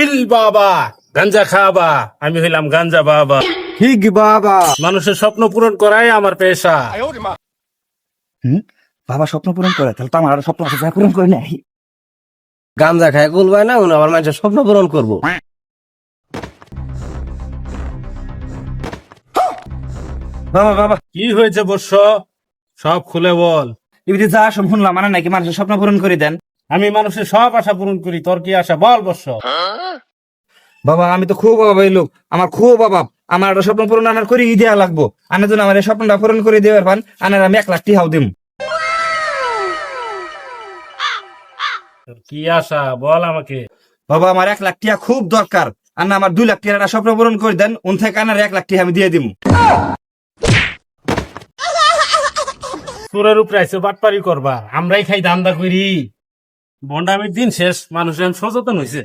ইল বাবা গাঞ্জা খাবা। আমি হইলাম গাঞ্জা বাবা। ঠিক বাবা। মানুষের স্বপ্ন পূরণ করাই আমার পেশা। বাবা স্বপ্ন পূরণ করে তাহলে তো আমার আরও স্বপ্ন আছে যা পূরণ করে নাই। গাঞ্জা খায় গুলবাই না উনি আমার মানুষের স্বপ্ন পূরণ করব। বাবা বাবা। কি হয়েছে বর্ষ? সব খুলে বল। এবারে যা সব শুনলাম মানে নাকি মানুষের স্বপ্ন পূরণ করে দেন। আমি মানুষের সব আশা পূরণ করি। তোর কি আশা? বল বর্ষ বাবা আমি তো খুব অভাবী লোক। আমার খুব অভাব। আমার একটা স্বপ্ন পূরণ আনার করে দেওয়া লাগবো। আনার জন্য আমার এই স্বপ্নটা পূরণ করে দেওয়ার পান আনার আমি এক লাখ টিহাও দিম। কি আশা? বল আমাকে। বাবা আমার এক লাখ টিয়া খুব দরকার। আর আমার দুই লাখ টিয়ার একটা স্বপ্ন পূরণ করে দেন উন থেকে আনার এক লাখ টিয়া আমি দিয়ে দিম। সুরের উপরে আইসে বাটপারি করবা। আমরাই খাই দান্দা করি। বন্ডামির দিন শেষ মানুষ সচেতন হয়েছে